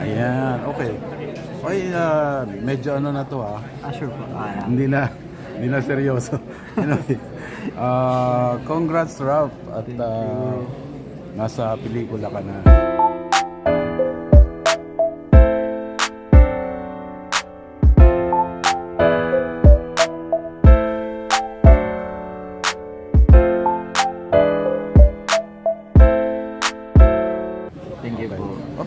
Ayan, okay. Ay, ah, medyo ano na to ah. Ah, sure po. Ah, yeah. Hindi na, hindi na seryoso. ah, congrats Ralph at ah, nasa pelikula ka na.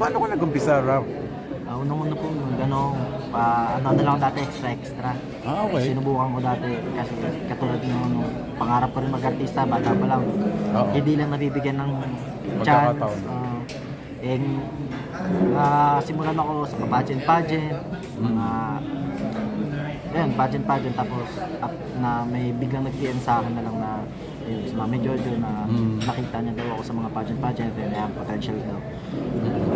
Paano ka nag-umpisa Ralph? Ah, unang-una po, ano, pa, ano na lang dati, extra-extra. Ah, okay. Sinubukan ko dati kasi katulad ng ano, pangarap ko rin mag-artista, bata pa lang. Oo. Hindi lang nabibigyan ng chance. Pagkakataon. Uh, and ah, simulan ako sa pageant-pageant, mga Ayun, pageant pageant tapos up, na may biglang nag-PM sa akin na lang na si Mami Jojo na Mm. nakita niya daw ako sa mga pageant pageant and may potential daw.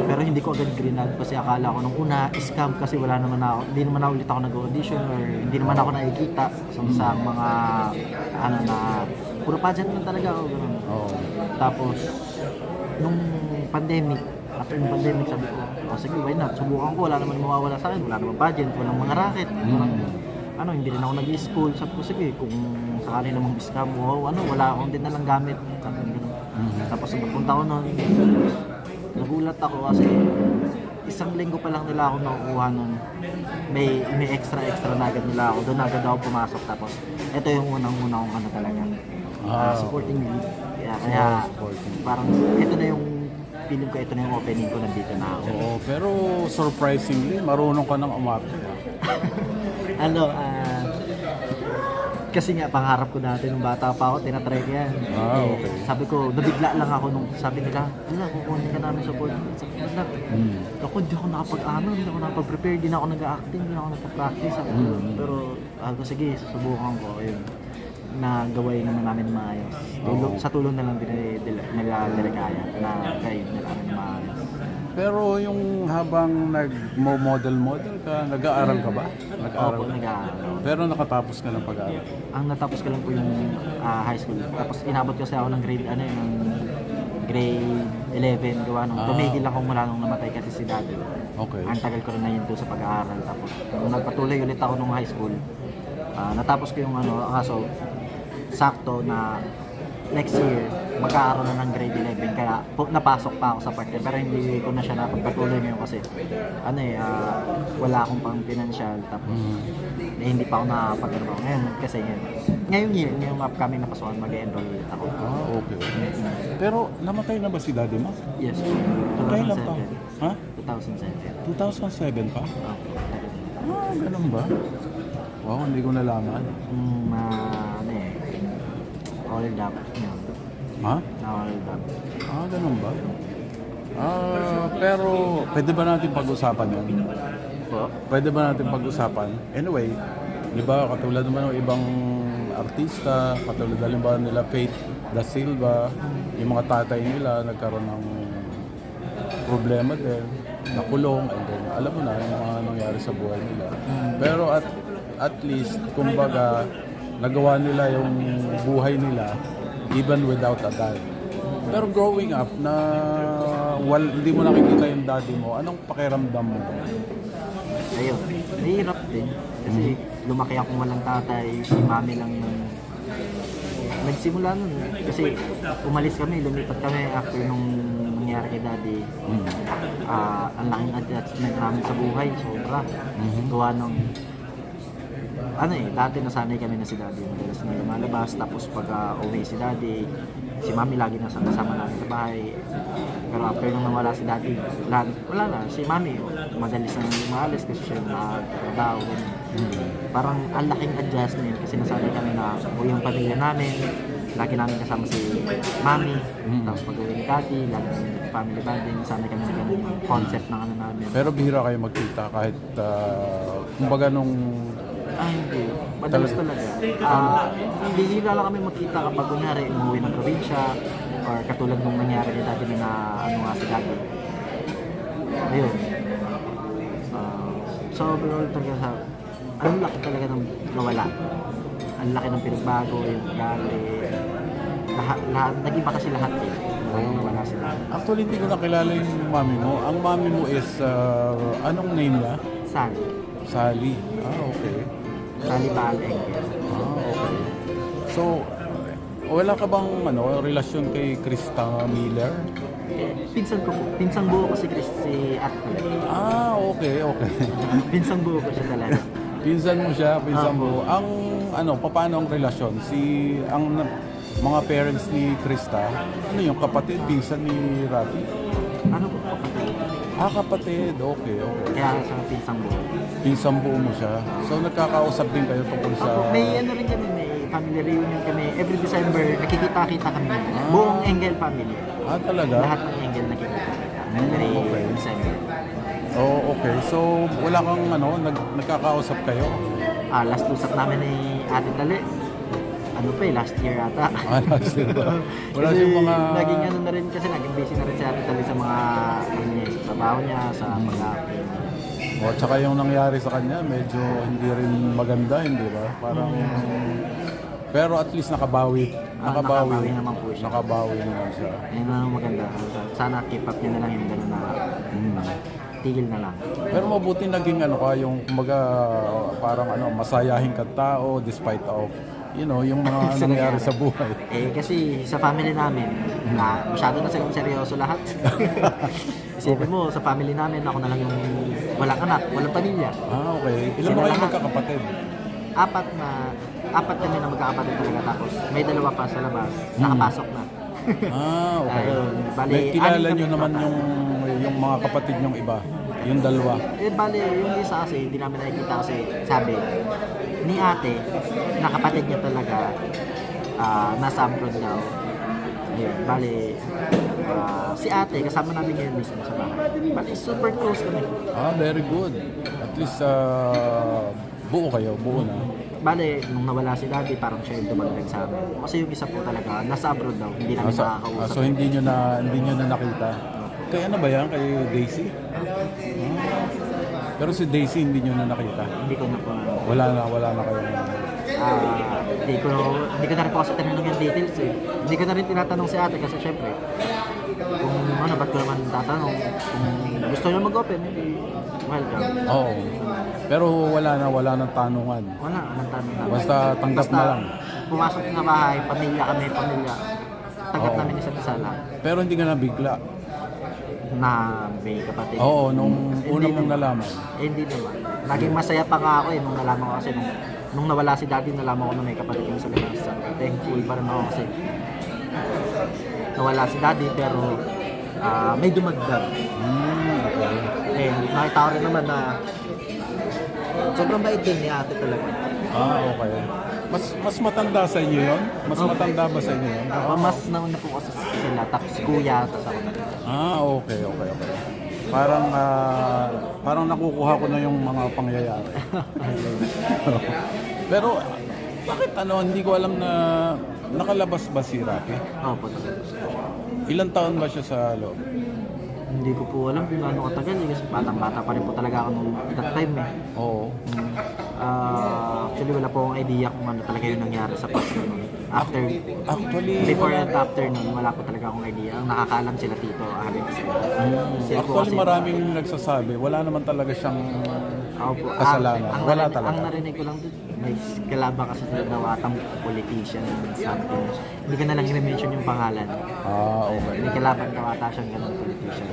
Pero hindi ko agad green out kasi akala ko nung una scam kasi wala naman ako, hindi naman ako ulit ako nag-audition or hindi naman ako nakikita sa, sa mga ano na puro pageant lang talaga ako ganun. Oo. Tapos nung pandemic, after ng pandemic sabi ko, oh sige why not, subukan ko, wala naman mawawala sa akin, wala naman pageant, walang mga racket, walang ano, hindi rin ako nag-school, sabi ko sige kung sakali namang scam mo, ano, wala akong din nalang gamit, sabi ko ganun. Tapos nagpunta ko nun, nagulat ako kasi isang linggo pa lang nila ako nakukuha nun. May, may extra-extra na agad nila ako. Doon agad ako pumasok. Tapos, ito yung unang-una kong ano talaga. Ah, supporting lead. Kaya, kaya Oh, supporting. parang ito na yung feeling ko, ito na yung opening ko, nandito na ako. Oo, pero surprisingly, marunong ka ng umarte. Ah. ano, ah, kasi nga, pangarap ko dati nung bata pa ako, tinatry ko yan. Ah, okay. Sabi ko, nabigla lang ako nung sabi nila, wala, kukunin ka namin support. Sabi ko, wala. Mm. Ako, hindi ako nakapag-ano, hindi ako nakapag-prepare, hindi na ako nag-acting, hindi na ako nagpa-practice. Sabi ko, Mm. Pero, ako, sige, susubukan ko. Ayun. Nagawain naman namin maayos. Tulong, Oo. Sa tulong na lang din ni- nila, nila na guide na namin maayos. Pero yung habang nag-model-model ka, nag-aaral ka ba? Nag-aaral Opo, nag-aaral. Pero nakatapos ka ng pag-aaral. Ang natapos ko lang po yung ah, high school. Tapos inabot kasi ako ng grade ano yung grade 11 gawa nung Ah. tumigil ako mula nung namatay kasi si daddy. Okay. Ang tagal ko rin na yun doon sa pag-aaral. Tapos nung nagpatuloy ulit ako nung high school, ah, natapos ko yung ano, kaso sakto na next year magkakaroon na ng grade 11 kaya po, napasok pa ako sa part pero hindi ko na siya napagpatuloy ngayon kasi ano eh ah, wala akong pang financial tapos Mhm. eh, hindi pa ako nakapagtrabaho ngayon kasi yun ngayong year ngayong upcoming na pasukan mag-enroll ako Ah, okay. Pero namatay na ba si daddy mo? yes Kailan pa? 2007 Ha? 2007 2007 pa? okay. Ah, ganun ba? Wow, hindi ko nalaman. Mm, eh hold up yun Ha? hold up Ah, ganun ba? Ah, pero pwede ba natin pag-usapan yun? po Pwede ba natin pag-usapan? Anyway, di ba katulad naman ng ibang artista, katulad halimbawa nila Faith Da Silva, yung mga tatay nila nagkaroon ng problema din, nakulong, and then alam mo na yung mga nangyari sa buhay nila. Pero at at least, kumbaga, nagawa nila yung buhay nila even without a dad. Pero growing up na wal, hindi mo nakikita yung daddy mo, anong pakiramdam mo? ayun, mahirap din. Kasi lumaki akong walang tatay, si mami lang yung nagsimula nun. Kasi umalis kami, lumipat kami after nung nangyari kay daddy. Mm. Ah, ang laking adjustment namin sa buhay, sobra. Gawa nung ano eh, dati nasanay kami na si daddy. Madalas na lumalabas, tapos pag ah, uwi si daddy, si mami lagi nasa kasama namin sa bahay. Pero after nung nawala si daddy, lahat, wala na, si mami, oh, madalis na lumalis kasi siya nagtatrabaho. ganun. Parang ang laking adjustment kasi nasanay kami na buo yung pamilya namin, lagi namin kasama si mami, Mm. tapos pag uwi ni daddy, lagi namin family bonding, nasanay kami sa ganun yung concept ng ano namin. Pero bihira kayo magkita kahit ah, kumbaga nung Ah, hindi. Madalas talaga. Ah, hindi hila lang kami magkita kapag kunyari umuwi ng probinsya or katulad nung nangyari ni dati na ano nga si dati. Ayun. Ah, so overall talaga sa ang laki talaga ng nawala. Ang laki ng pinagbago, yung gali. Lahat, lahat, nag-iba kasi lahat eh. nung nawala si daddy. Actually, hindi ko nakilala yung mami mo. Ang mami mo is, ah, anong name niya? Sally. Sally. Ah, okay. Palengke. Ah, okay. So, wala ka bang ano, relasyon kay Krista Miller? Pinsan ko po. Pinsang buo ko si Chris, si Atman. Ah, okay, okay. Pinsang buo ko siya talaga. pinsan mo siya, pinsan mo. Ang ano, paano ang relasyon? Si ang na- mga parents ni Krista, ano yung kapatid, pinsan ni Rafi? Ano po kapatid? Ah, kapatid. Okay, okay. Kaya sa pinsang buo. Pinsan buo mo siya. So, nagkakausap din kayo tungkol sa... Ako, may ano rin kami, may family reunion kami. Every December, nakikita-kita kami. Buong Engel family. Ah, talaga? Lahat ng Engel nakikita. Every Okay. December. Oh, okay. So, wala kang ano, nag, nagkakausap kayo? Ah, last usap namin ni Ate Tali. Ano pa eh, last year ata. Ah, last year ba? Wala kasi siyang mga... Naging ano na rin kasi, naging busy na rin si Ate Tali sa mga, ano trabaho niya, sa mga... O, tsaka yung nangyari sa kanya, medyo hindi rin maganda, hindi ba? Parang... Pero at least nakabawi. Ah, Nakabawi. nakabawi naman po siya. Nakabawi naman siya. Ayun na ang maganda. Sana keep up niya na lang yung gano'n na Hmm. tigil na lang. Pero mabuti naging ano ka, yung kumbaga parang ano, masayahin ka tao despite of, you know, yung mga Sa nangyari nangyari. sa buhay. Eh kasi sa family namin, na masyado na silang seryoso lahat. Isipin mo, sa family namin, ako na lang yung walang anak, walang pamilya. Ah, okay. Ilan Sila ba kayo magkakapatid? Apat na, apat kami na magkakapatid talaga. Tapos may dalawa pa sa labas, nakapasok na. Ah, okay. Ayun, bali, May kilala nyo naman total. yung, yung mga kapatid nyong iba. Yung dalawa. Eh bali, yung isa kasi, hindi namin nakikita kasi sabi, ni ate, na kapatid niya talaga, ah, nasa abroad daw. Ayun, bali, si ate, kasama namin ngayon mismo sa bahay. Bali, super close kami. Ah, very good. At least ah, buo kayo, buo na. Bali, nung nawala si daddy, parang siya yung dumagdag sa amin. Kasi yung isa po talaga, nasa abroad daw, hindi Ah, namin so, ah, nakakausap. so hindi nyo na hindi nyo na nakita. Kaya ano ba yan kay Daisy? Ah. Pero si Daisy hindi nyo na nakita. Hindi ko na po, Wala na, wala na kayo. Ah, hindi ko, hindi ko na rin po kasi tinanong yung details eh. Hindi ko na rin tinatanong si ate kasi syempre, kung ano, ba't ko naman tatanong, kung gusto niya mag-open, hindi, welcome. Oo. Pero wala na, wala nang tanungan. Wala, anong tanong namin. Basta tanggap na lang. pumasok sa bahay, pamilya kami, pamilya. Tanggap Oo. namin isa't isa lang Pero hindi ka nabigla. na may kapatid. Oo, nung Hindi una mong naman. nalaman. Eh, hindi naman. Naging masaya pa nga ako eh, nung nalaman ko kasi nung, nung nawala si daddy, nalaman ko na may kapatid yung sa ko, Thankful pa rin ako kasi nawala si daddy pero ah, may dumagdag. Hmm, okay. Eh, nakita ko rin naman na sobrang bait din ni ate talaga. Ah, okay. Mas mas matanda sa inyo yon? Mas Okay. matanda ba sa inyo yon? Ah, mas nauna po kasi sila, tapos kuya, tapos ako. Ah, okay, okay, okay. Parang ah, parang nakukuha ko na yung mga pangyayari. Pero bakit ano, hindi ko alam na nakalabas ba si Rafi? Opo. Ilang taon ba siya sa loob? Hindi ko po alam kung gaano katagal eh, kasi batang-bata pa rin po talaga ako nung that time eh. Oo. Mm. Ah, actually wala po akong idea kung ano talaga yung nangyari sa past nun. After, Actually, before and after nun, wala po talaga akong idea. Ang nakakaalam sila Tito Alex. Sila po Hmm. Actually, maraming nagsasabi, wala naman talaga siyang Ako po, kasalanan. ang, ang Wala narinig, talaga. Ang narinig ko lang dun, may kalabang kasi sila daw atang politician something. Hindi ko na lang i-mention yung pangalan. Ah, okay. May kalaban daw ata siyang ganun politician.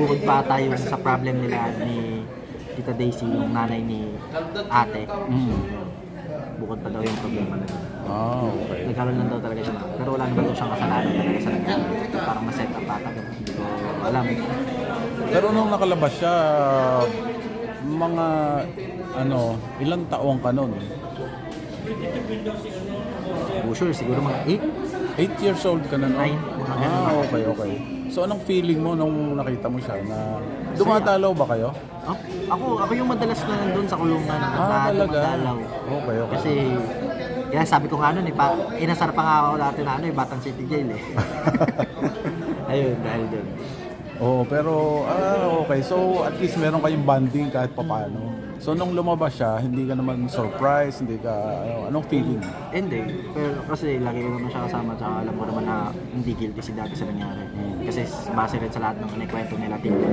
Bukod pa yung sa problem nila ni Tita Daisy, yung nanay ni ate. Mm. Bukod pa daw yung problema nila. Ah, okay. Nagkaroon lang daw talaga siya. Pero wala naman daw siyang kasalanan talaga sa nangyari. Parang na-set up ata. ganun. Hindi ko alam. Pero nung nakalabas siya, mga ano, ilang taong ka nun? Oh, sure, siguro mga 8. 8 years old ka na nun? Nine, mga ganun. Ah, okay, okay. So anong feeling mo nung nakita mo siya na dumadalaw ba kayo? Oh, ako, ako yung madalas na nandun sa kulungan na Ah, talaga? dumadalaw. Okay, okay. Kasi, kaya sabi ko nga nun, eh, pa, inasar pa nga ako dati na ano, eh, Batang City Jail eh. Ayun, dahil dun. Oo, pero ah, okay. So at least meron kayong bonding kahit papaano. So nung lumabas siya, hindi ka naman surprise, hindi ka ano, anong feeling? Hindi. Pero kasi lagi ko naman siya kasama tsaka alam ko naman na hindi guilty si Daddy sa nangyari. Kasi base rin sa lahat ng kinikwento nila tito.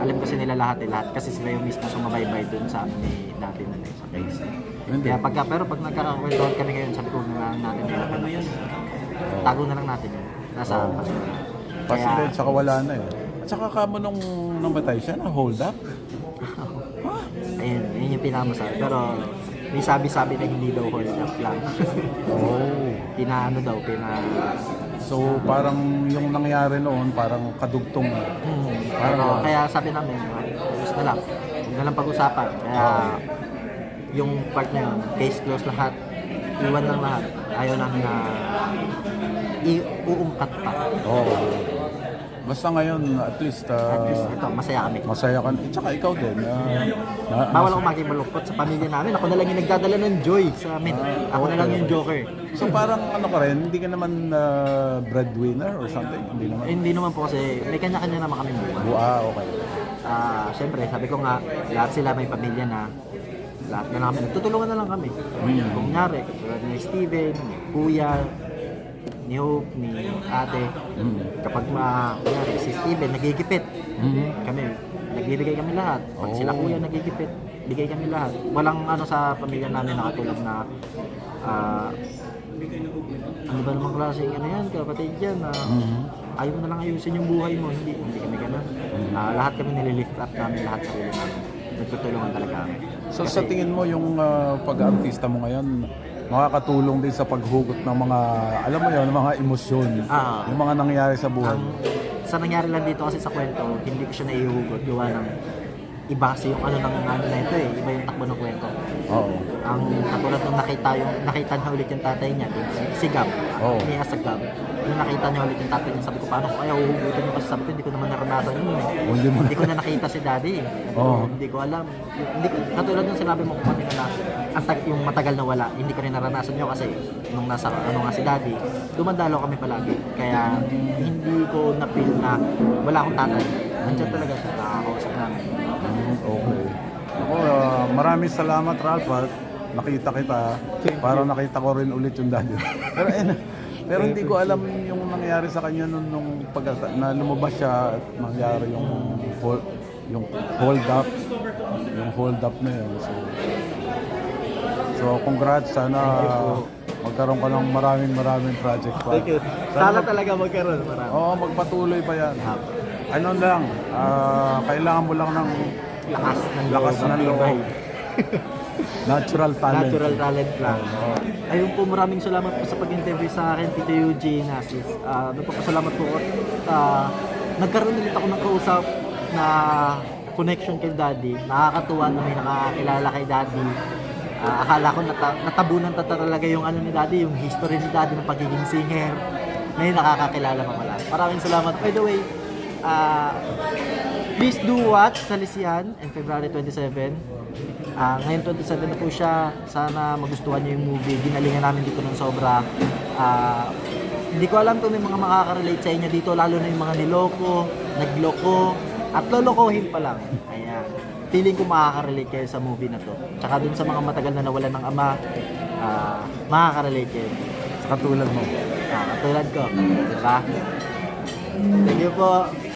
Alam kasi nila lahat eh, lahat. Kasi sila yung mismo sumabaybay dun sa ano ni Daddy nun eh, sa case. Hindi. Kaya pagka, pero pag nagkakakwentuhan kami ngayon, sabi ko na lang natin yun. Ano yun? Tago na lang natin yun. Nasa Oo. basura. Kasi Kaya, din, tsaka wala na eh. At saka kamo nung namatay siya, na hold up. ayun, yun yung pinakamasarap. Pero may sabi-sabi na hindi daw hold up lang. Oh. pinaano daw, pina... So parang yung nangyari noon, parang kadugtong. Hmm. Parang Pero ganun. kaya sabi namin, gusto na lang. Huwag na lang pag-usapan. Kaya yung part na yun, case closed lahat. Iwan lang lahat. Ayaw namin na iuungkat pa. Oo. Basta ngayon, at least, At least ah, ito, masaya kami. masaya ka. At saka ikaw din. ah, na, Bawal ako maging malungkot sa pamilya namin. Ako na lang yung nagdadala ng joy sa amin. Ako na lang yung joker. So parang ano ka rin, hindi ka naman ah, breadwinner or something? Hindi naman. Eh, hindi naman po kasi may kanya-kanya naman kami buhay. Bua, okay. Ah, syempre, sabi ko nga, lahat sila may pamilya na lahat na lang kami. Nagtutulungan na lang kami. Mm. Kung nyari, katulad ni Steven, ni Kuya, ni Hope, ni Ate. Mm. Kapag ma, kunyari, si Steven nagigipit, Mhm. kami, nagbibigay kami lahat. Pag Oh. sila Kuya nagigipit, bigay kami lahat. Walang ano sa pamilya namin na katulad na ah, ano ba namang klaseng ano yan, kapatid yan, na Mhm. ayaw mo na lang ayusin yung buhay mo. Hindi, hindi kami ganun. Ah, lahat kami nililift up namin, lahat sa sarili namin. Nagtutulungan talaga kami. So sa tingin mo yung ah, pag-artista mo ngayon, makakatulong din sa paghugot ng mga, alam mo yun, mga emosyon. Ah. yung mga nangyari sa buhay Ang sa nangyari lang dito kasi sa kwento, hindi ko siya naihugot gawa ng iba kasi yung ano ng ano na ito eh, iba yung takbo ng kwento. Oo. Ang katulad nung nakita yung nakita niya ulit yung tatay niya, yung si, si Gab, Oo. ni Asagab. Yung nakita niya ulit yung tatay niya, sabi ko paano ko kaya uhugutin mo kasi sabi ko hindi ko naman naranasan yun eh. O, hindi mo na- Hindi ko na nakita si daddy eh. Oo. Hindi ko alam. Hindi ko, katulad nung sinabi mo kung kanina na ang tag, yung matagal na wala, hindi ko rin naranasan yun kasi nung nasa ano nga si daddy, dumadalo kami palagi. Kaya hindi ko na-feel na wala akong tatay. Nandiyan talaga siya, nakakausap namin. Mm, Okay. Ako, ah, maraming salamat Ralph at nakita kita. Parang nakita ko rin ulit yung daddy. pero, eh, pero hindi ko alam yung nangyari sa kanya nung, nung pag na lumabas siya at nangyari yung hold, yung hold up. Yung hold up na yun. So, so congrats. Sana magkaroon ka ng maraming maraming project pa. Sana talaga magkaroon. Marami. Oo, magpatuloy pa yan. Ano lang, ah, kailangan mo lang ng Lakas ng Lakas loob. ng loob. Natural talent. Natural talent lang. Ayun po, maraming salamat po sa pag-interview sa akin, Tito Eugene Asis. Uh, nagpapasalamat po at uh, nagkaroon ulit ako ng kausap na connection kay Daddy. Nakakatuwa na may nakakilala kay Daddy. Ah, akala ko nata- natabunan ta talaga yung ano ni Daddy, yung history ni Daddy ng pagiging singer. May nakakakilala pa pala. Maraming salamat. By the way, ah, please do watch Salesian in February 27. Ah, ngayon 27 na po siya. Sana magustuhan niyo yung movie. Ginalingan namin dito ng sobra. Ah, hindi ko alam kung may mga makaka-relate sa inyo dito, lalo na yung mga niloko, nagloko, at lolokohin pa lang. Ayan. Feeling ko makaka-relate kayo sa movie na to. Tsaka dun sa mga matagal na nawalan ng ama, ah, makaka-relate kayo. Sa katulad mo. Ah, katulad ko. Diba? Thank you po.